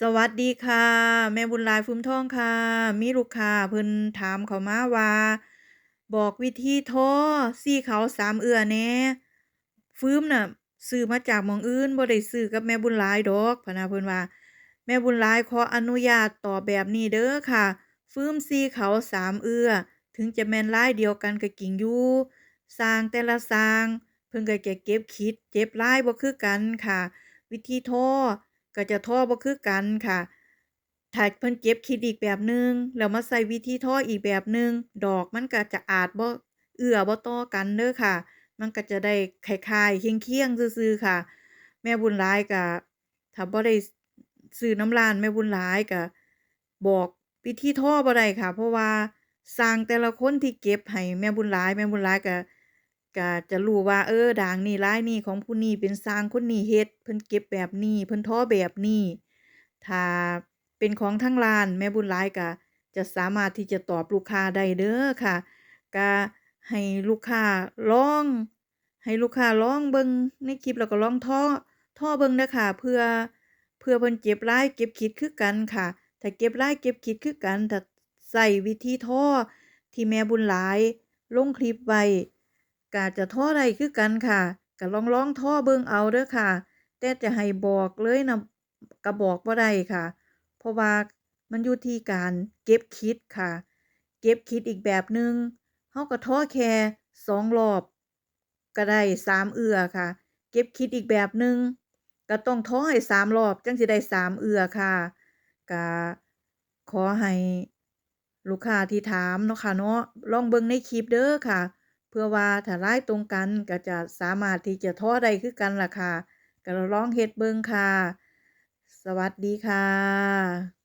สวัสดีค่ะ แม่บุญลายฟูมทองค่ะ มีลูกค้าเพิ่นถามเขามาว่า บอกวิธีโทรสี่เขาสามเอื้อแน่ฟืมน่ะซื้อมาจากมองอื่นบ่ได้ซื้อกับแม่บุญลายดอกพนะเพิ่นว่า แม่บุญลายขออนุญาตต่อแบบนี้เด้อค่ะ ฟื้มสี่เขาสามเอื้อถึงจะแม่นลายเดียวกันก็จริงอยู่สร้างแต่ละสร้าง เพิ่นก็จะเก็บขิดเก็บลายบ่คือกันค่ะ วิธีโทร ก็จะโทรบ่คือกันค่ะถ้าเพิ่นเก็บขิดอีกแบบหนึ่งแล้วมาใส่วิธีทรอีกแบบหนึ่งดอกมันก็จะอาจบ่เอื้อบ่ต่อกันเด้อค่ะ มันก็จะได้คล้ายๆเคียงๆซื่อๆค่ะ แม่บุญหลายก็ถ้าบ่ได้ซื้อน้ำรานแม่บุญหลายก็บอกวิธีโทรบ่ได้ค่ะ เพราะว่าสร้างแต่ละคนที่เก็บให้แม่บุญหลายแม่บุญหลายก็ ก็จะรู้ว่าเออด่างนี่ร้ายนี้ของผู้นี้เป็นสร้างคนนี้เฮ็ดเพิ่นเก็บแบบนี้เพิ่นท่อแบบนี้ถ้าเป็นของทางร้านแม่บุญหลายก็จะสามารถที่จะตอบลูกค้าได้เด้อค่ะก็ให้ลูกค้าลอง ให้ลูกค้าลองเบิ่งในคลิปแล้วก็ลองท่อท่อเบิ่งเด้อค่ะเพื่อเพื่อเพิ่นเก็บลายเก็บขิดคือกันค่ะ ถ้าเก็บลายเก็บขิดคือกันถ้าใช้วิธีท่อที่แม่บุญหลายลงคลิปไว้ ก็จะท่อได้คือกันค่ะก็ลองๆทอเบิ่งเอาเด้อค่ะ แต่จะให้บอกเลยนะก็บอกบ่ได้ค่ะ เพราะว่ามันอยู่ที่การเก็บขิดค่ะ เก็บขิดอีกแบบหนึ่งเราก็ท่อแค่สองรอบก็ได้สามเอื้อค่ะ เก็บขิดอีกแบบหนึ่งก็ต้องท่อให้สามรอบจังสิได้สามเอื้อค่ะก็ขอให้ลูกค้าที่ถามเนาะค่ะเนาะลองเบิ่งในคลิปเด้อค่ะ เพื่อว่าถ้าลายตรงกันก็จะสามารถที่จะทอได้คือกันล่ะค่ะก็ลองเฮ็ดเบิ่งค่ะ สวัสดีค่ะ